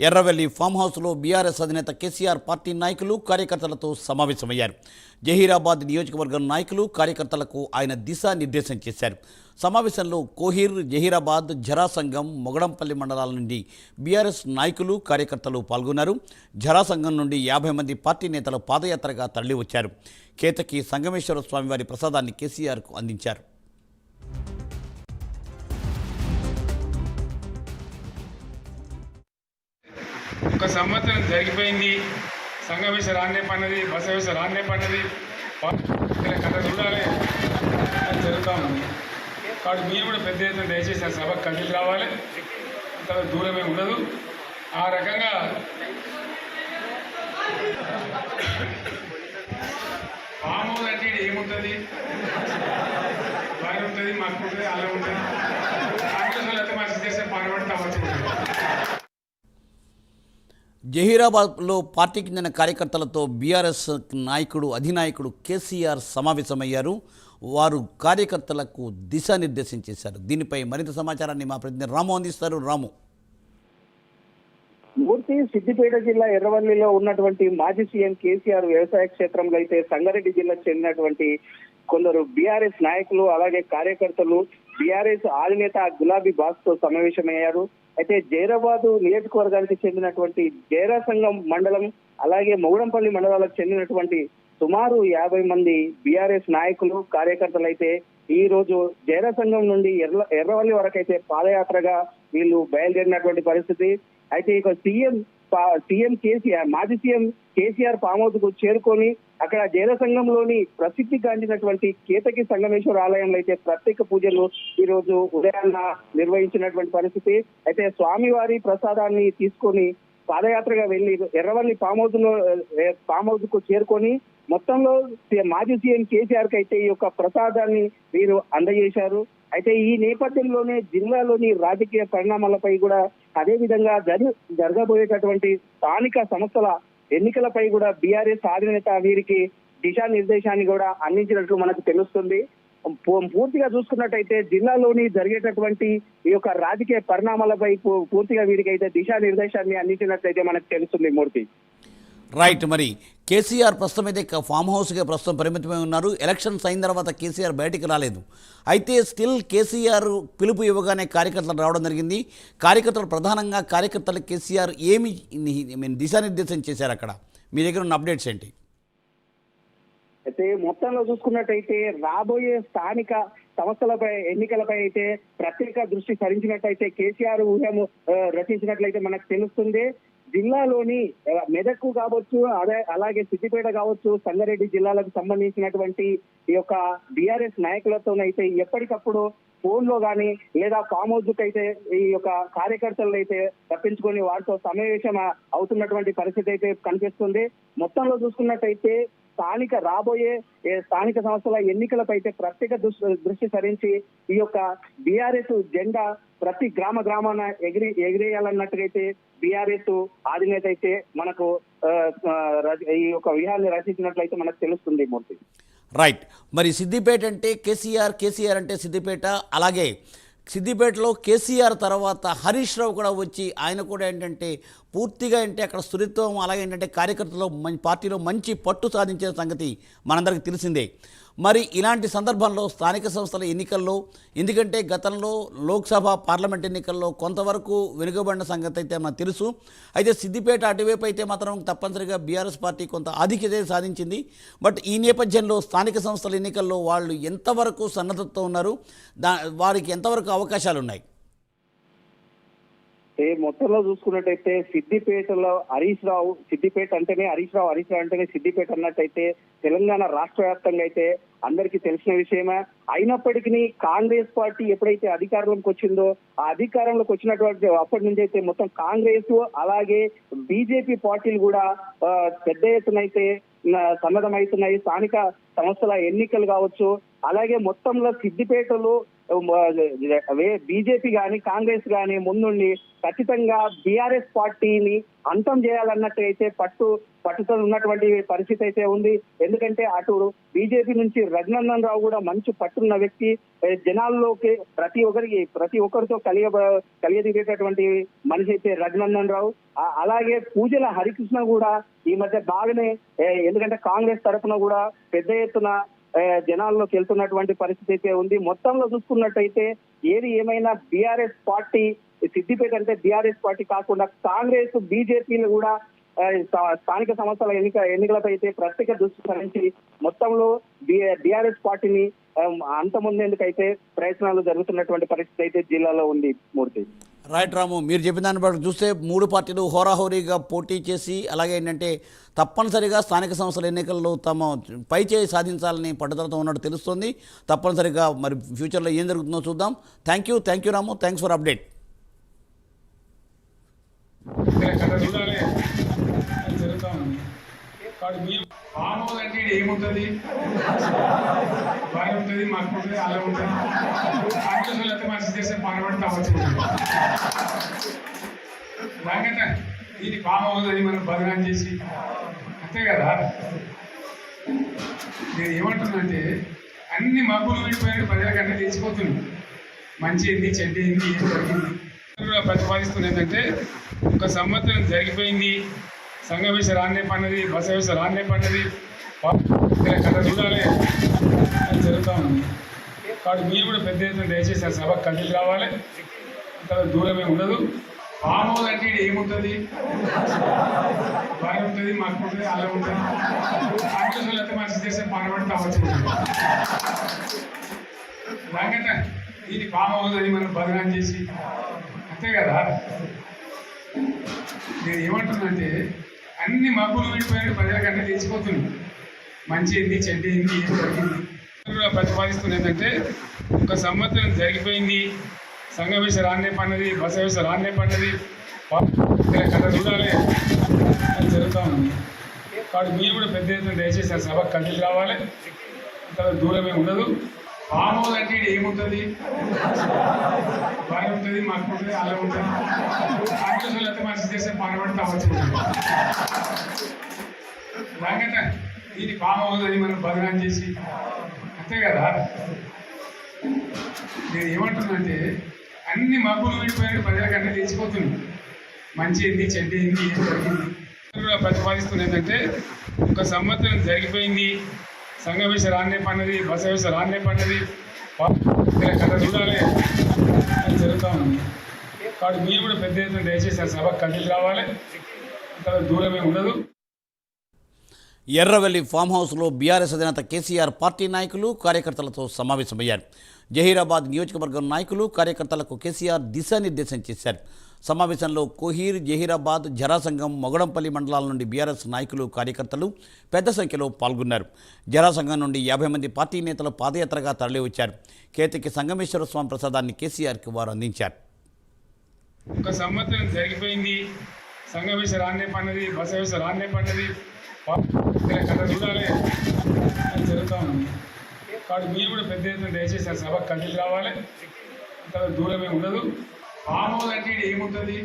Erravelli form హౌస్లో BRS అధినేత KCR party నాయకులు కార్యకర్తలతో సమావేశమయ్యారు. జహీరాబాద్ నియోజకవర్గం నాయకులు కార్యకర్తలకు ఆయన దిశానిర్దేశం చేశారు. సమావేశంలో కోహిర్ జహీరాబాద్ జరాసంగం మొగడంపల్లి మండలాల నుండి బీఆర్ఎస్ నాయకులు కార్యకర్తలు పాల్గొన్నారు. జరాసంగం నుండి యాభై మంది పార్టీ నేతలు పాదయాత్రగా తరలివచ్చారు. కేతకి సంగమేశ్వర స్వామివారి ప్రసాదాన్ని కేసీఆర్కు అందించారు. ఒక సంవత్సరం జరిగిపోయింది. సంగమేశ రాన్నే పన్నది బసవేశ రాన్నే పన్నది కథ చూడాలి. అని జరుగుతూ ఉంది కాబట్టి మీరు కూడా పెద్ద ఎత్తున దయచేసి ఆ సభకు కదిలి రావాలి. అంత దూరమే ఉండదు. ఆ రకంగా పాము అంటే ఏముంటుంది? పని ఉంటుంది మాకు ఉంటుంది అలా ఉంటుంది. కాంగ్రెస్ వాళ్ళు అయితే మా చేసే పని పడితే జహీరాబాద్లో పార్టీకి చెందిన కార్యకర్తలతో బీఆర్ఎస్ నాయకుడు అధినాయకుడు కేసీఆర్ సమావేశమయ్యారు. వారు కార్యకర్తలకు దిశానిర్దేశం చేశారు. దీనిపై మరింత సమాచారాన్ని మా ప్రతినిధి రాము అందిస్తారు. రాము. మూర్తి సిద్దిపేట జిల్లా ఎర్రవల్లిలో ఉన్నటువంటి మాజీ సీఎం కేసీఆర్ వ్యవసాయ క్షేత్రంలో అయితే సంగారెడ్డి జిల్లాకు చెందినటువంటి కొందరు బీఆర్ఎస్ నాయకులు అలాగే కార్యకర్తలు బీఆర్ఎస్ అధినేత గులాబీ బాస్తో సమావేశమయ్యారు. అయితే జైరాబాద్ నియోజకవర్గానికి చెందినటువంటి జైరా సంఘం మండలం అలాగే మొగుడంపల్లి మండలాలకు చెందినటువంటి సుమారు యాభై మంది బీఆర్ఎస్ నాయకులు కార్యకర్తలు అయితే ఈ రోజు జైరా సంఘం నుండి ఎర్ర ఎర్రవల్లి వరకు అయితే పాదయాత్రగా వీళ్ళు బయలుదేరినటువంటి పరిస్థితి. అయితే ఇక సీఎం సీఎం కేసీఆర్ మాజీ సీఎం కేసీఆర్ ఫామ్ హౌస్కు చేరుకొని అక్కడ జైల సంఘంలోని ప్రసిద్ధి గాంచినటువంటి కేతకి సంగమేశ్వర ఆలయంలో అయితే ప్రత్యేక పూజలు ఈ రోజు ఉదయాన్న నిర్వహించినటువంటి పరిస్థితి. అయితే స్వామివారి ప్రసాదాన్ని తీసుకొని పాదయాత్రగా వెళ్ళి ఎర్రవల్లి ఫామ్ హౌస్లో ఫామ్ హౌస్కు చేరుకొని మొత్తంలో మాజీ సీఎం కేసీఆర్కి అయితే ఈ యొక్క ప్రసాదాన్ని వీరు అందజేశారు. అయితే ఈ నేపథ్యంలోనే జిల్లాలోని రాజకీయ పరిణామాలపై కూడా అదే విధంగా జరి జరగబోయేటటువంటి స్థానిక సంస్థల ఎన్నికలపై కూడా బీఆర్ఎస్ అధినేత వీరికి దిశానిర్దేశాన్ని కూడా అందించినట్లు మనకు తెలుస్తుంది. పూర్తిగా చూసుకున్నట్టయితే జిల్లాలోని జరిగేటటువంటి ఈ యొక్క రాజకీయ పరిణామాలపై పూర్తిగా వీరికి అయితే దిశానిర్దేశాన్ని అందించినట్లయితే మనకు తెలుస్తుంది మూర్తి. రైట్ మరి కేసీఆర్ ప్రస్తుతం అయితే ఫామ్ హౌస్గా ప్రస్తుతం పరిమితమై ఉన్నారు. ఎలక్షన్స్ అయిన తర్వాత కేసీఆర్ బయటికి రాలేదు. అయితే స్టిల్ కేసీఆర్ పిలుపు ఇవ్వగానే కార్యకర్తలు రావడం జరిగింది. కార్యకర్తలు ప్రధానంగా కార్యకర్తలు కేసీఆర్ ఏమి దిశానిర్దేశం చేశారు అక్కడ? మీ దగ్గర ఉన్న అప్డేట్స్ ఏంటి? అయితే మొత్తంలో చూసుకున్నట్టయితే రాబోయే స్థానిక సంస్థలపై ఎన్నికలపై అయితే ప్రత్యేక దృష్టి సారించినట్టయితే కేసీఆర్ ఊహము రచించినట్లయితే మనకు తెలుస్తుంది. జిల్లాలోని మెదక్కు మెదక్ కావచ్చు అదే అలాగే సిద్దిపేట కావచ్చు సంగారెడ్డి జిల్లాలకు సంబంధించినటువంటి ఈ యొక్క బీఆర్ఎస్ నాయకులతోనైతే ఎప్పటికప్పుడు ఫోన్లో గానీ లేదా ఫామ్ హౌస్ అయితే ఈ యొక్క కార్యకర్తలను అయితే తప్పించుకొని వారితో సమావేశం అవుతున్నటువంటి పరిస్థితి అయితే కనిపిస్తుంది. మొత్తంలో చూసుకున్నట్టయితే స్థానిక రాబోయే స్థానిక సంస్థల ఎన్నికలపై అయితే ప్రత్యేక దృష్టి దృష్టి ఈ యొక్క బీఆర్ఎస్ జెండా ప్రతి గ్రామ గ్రామాన ఎగిరి ఎగిరేయాలన్నట్టుగైతే బీఆర్ఎస్ అధినేత అయితే మనకు ఈ యొక్క వ్యూహాన్ని రచించినట్లయితే మనకు తెలుస్తుంది మూర్తి. రైట్. మరి సిద్దిపేట అంటే కేసీఆర్ కేసీఆర్ అంటే సిద్దిపేట. అలాగే సిద్దిపేటలో కేసీఆర్ తర్వాత హరీష్ రావు కూడా వచ్చి ఆయన కూడా ఏంటంటే పూర్తిగా ఏంటి అక్కడ స్థిరత్వం అలాగే ఏంటంటే కార్యకర్తలు మంచి పార్టీలో మంచి పట్టు సాధించిన సంగతి మనందరికీ తెలిసిందే. మరి ఇలాంటి సందర్భంలో స్థానిక సంస్థల ఎన్నికల్లో ఎందుకంటే గతంలో లోక్సభ పార్లమెంట్ ఎన్నికల్లో కొంతవరకు వెనుకబడిన సంగతి అయితే మనకు తెలుసు. అయితే సిద్దిపేట అటువైపు అయితే మాత్రం తప్పనిసరిగా బీఆర్ఎస్ పార్టీ కొంత ఆధిక్యత సాధించింది. బట్ ఈ నేపథ్యంలో స్థానిక సంస్థల ఎన్నికల్లో వాళ్ళు ఎంతవరకు సన్నద్ధతతో ఉన్నారు దా వారికి ఎంతవరకు అవకాశాలు ఉన్నాయి ఏ మొత్తంలో చూసుకున్నట్టయితే సిద్దిపేటలో హరీష్ రావు సిద్దిపేట అంటేనే హరీష్ రావు హరీష్ రావు అంటేనే సిద్దిపేట అన్నట్టయితే తెలంగాణ రాష్ట్ర వ్యాప్తంగా అయితే అందరికీ తెలిసిన విషయమే. అయినప్పటికీ కాంగ్రెస్ పార్టీ ఎప్పుడైతే అధికారంలోకి వచ్చిందో ఆ అధికారంలోకి వచ్చినటువంటి అప్పటి నుంచి అయితే మొత్తం కాంగ్రెస్ అలాగే బీజేపీ పార్టీలు కూడా పెద్ద ఎత్తున అయితే సన్నద్ధమవుతున్నాయి. స్థానిక సంస్థల ఎన్నికలు కావచ్చు అలాగే మొత్తంలో సిద్దిపేటలో బీజేపీ గాని కాంగ్రెస్ గాని ముందుండి ఖచ్చితంగా బీఆర్ఎస్ పార్టీని అంతం చేయాలన్నట్టు అయితే పట్టు పట్టుతో ఉన్నటువంటి పరిస్థితి అయితే ఉంది. ఎందుకంటే అటు బీజేపీ నుంచి రఘునందన్ రావు కూడా మంచి పట్టున్న వ్యక్తి. జనాల్లోకి ప్రతి ఒక్కరికి ప్రతి ఒక్కరితో కలియ కలియదిగేటటువంటి మనిషి అయితే రఘునందన్ రావు. అలాగే పూజల హరికృష్ణ కూడా ఈ మధ్య బాగానే ఎందుకంటే కాంగ్రెస్ తరఫున కూడా పెద్ద ఎత్తున జనాల్లోకి వెళ్తున్నటువంటి పరిస్థితి అయితే ఉంది. మొత్తంలో చూసుకున్నట్టయితే ఏది ఏమైనా బీఆర్ఎస్ పార్టీ సిద్దిపేట అంటే బీఆర్ఎస్ పార్టీ కాకుండా కాంగ్రెస్ బీజేపీలు కూడా స్థానిక సంస్థల ఎన్నిక ఎన్నికలపై అయితే ప్రత్యేక దృష్టి సారించి మొత్తంలో బీఆర్ఎస్ పార్టీని ఆ, అంతమొందేందుకైతే ప్రయత్నాలు జరుగుతున్నటువంటి పరిస్థితి అయితే జిల్లాలో ఉంది మూర్తి. రైట్ రాము మీరు చెప్పిన దాన్ని బట్టి చూస్తే మూడు పార్టీలు హోరాహోరీగా పోటీ చేసి అలాగే ఏంటంటే తప్పనిసరిగా స్థానిక సంస్థల ఎన్నికల్లో తమ పై చేయి సాధించాలని పట్టుదలతో ఉన్నట్టు తెలుస్తుంది. తప్పనిసరిగా మరి ఫ్యూచర్లో ఏం జరుగుతుందో చూద్దాం. Thank you thank you Ramu thanks for update అంటే ఏముంటుంది? బాగా ఉంటుంది మాకు ఉంటుంది అలా ఉంటుంది. కాంగ్రెస్ వాళ్ళు అయితే దానికంటే ఇది ఫామ్ అని మనం బదనాం చేసి అంతే కదా? నేను ఏమంటున్నానంటే అన్ని మబ్బులు విడిపోయిన ప్రజలకన్నా తెలిసిపోతుంది. మంచి ఏంది చెడ్డ ఏంది ఏం జరిగింది? కూడా ప్రతిపాదిస్తుంది ఏంటంటే ఒక సంవత్సరం జరిగిపోయింది సంఘ విష రాన్నే పన్నది బస వేసి రాన్నే పన్నది. ఇక్కడ కథ చూడాలి. జరుగుతూ ఉంది. కాబట్టి మీరు కూడా పెద్ద ఎత్తున దయచేసి ఆ సభకు కదిలి రావాలి అంత దూరమే ఉండదు. ఫామ్ అంటే ఏముంటుంది? బాగా ఉంటుంది మాకు ఉంటుంది అలా ఉంటుంది. కాంగ్రెస్ అయితే మంచి చేస్తే పనబడి కావచ్చు. దానికంటే ఇది అని మనం బదనాం చేసి. అంతే కదా? నేను ఏమంటున్నానంటే అన్ని మబ్బులు విడిపోయిన ప్రజలకన్నా తెచ్చిపోతున్నాను మంచి ఏంది చెడ్డ ఏంది ఏం జరిగింది? కూడా ప్రతిపాదిస్తుంది ఏంటంటే ఒక సంవత్సరం జరిగిపోయింది సంఘ రాన్నే పడినది బస రాన్నే పడినది కథ చూడాలి అని జరుగుతూ ఉంది. కాబట్టి మీరు కూడా పెద్ద ఎత్తున దయచేసి ఆ సభకు కదిలి రావాలి. అంత దూరమే ఉండదు. పాము అంటే ఏముంటుంది? బాగా ఉంటుంది మాకు ఉంటుంది అలా ఉంటుంది. కాంగ్రెస్ అయితే మంచి చేస్తే పాల్పడి కావచ్చు దానికంటే ఇది ఫామ్ అని మనం బదనాం చేసి అంతే కదా. నేను ఏమంటున్నానంటే అన్ని మబ్బులు విడిపోయిన ప్రజలకన్నా తెలిసిపోతుంది. మంచి ఏంది చెడ్డ ఏంది ఏం జరిగింది? కూడా ప్రతిపాదిస్తుంది ఏంటంటే ఒక సంవత్సరం జరిగిపోయింది సంఘ రాన్నే పన్నది బస రాన్నే పన్నది కథ చూడాలి అని జరుగుతూ ఉంది. కాబట్టి మీరు కూడా పెద్ద ఎత్తున దయచేసి ఆ సభకు కదిలి రావాలి. అంత దూరమే ఉండదు. ఎర్రవెల్లి ఫామ్ హౌస్లో బీఆర్ఎస్ అధినేత కేసీఆర్ పార్టీ నాయకులు కార్యకర్తలతో సమావేశమయ్యారు. జహీరాబాద్ నియోజకవర్గం నాయకులు కార్యకర్తలకు కేసీఆర్ దిశానిర్దేశం చేశారు. సమావేశంలో కోహీర్ జహీరాబాద్ జరాసంగం మొగడంపల్లి మండలాల నుండి బీఆర్ఎస్ నాయకులు కార్యకర్తలు పెద్ద సంఖ్యలో పాల్గొన్నారు. జరాసంగం నుండి యాభై మంది పార్టీ నేతలు పాదయాత్రగా తరలివచ్చారు. కేతికి సంగమేశ్వర స్వామి ప్రసాదాన్ని కేసీఆర్కి వారు అందించారు. ఒక సంవత్సరం జరిగిపోయింది. సంగమేశ్వర విష పన్నది బస విష పన్నది ఇక్కడ కథ చూడాలి అది జరుగుతూ ఉంది కాబట్టి మీరు కూడా పెద్ద ఎత్తున దయచేసి ఆ సభకు కదిలి రావాలి అంత దూరమే ఉండదు ఫామ్ హౌస్ అంటే ఏముంటుంది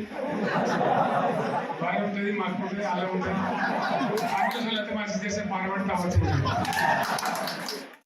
బాగా ఉంటుంది మాకు ఉంటుంది అలా ఉంటుంది. కాంగ్రెస్ వాళ్ళు అయితే మంచి చేస్తే పాల్పడి కావచ్చు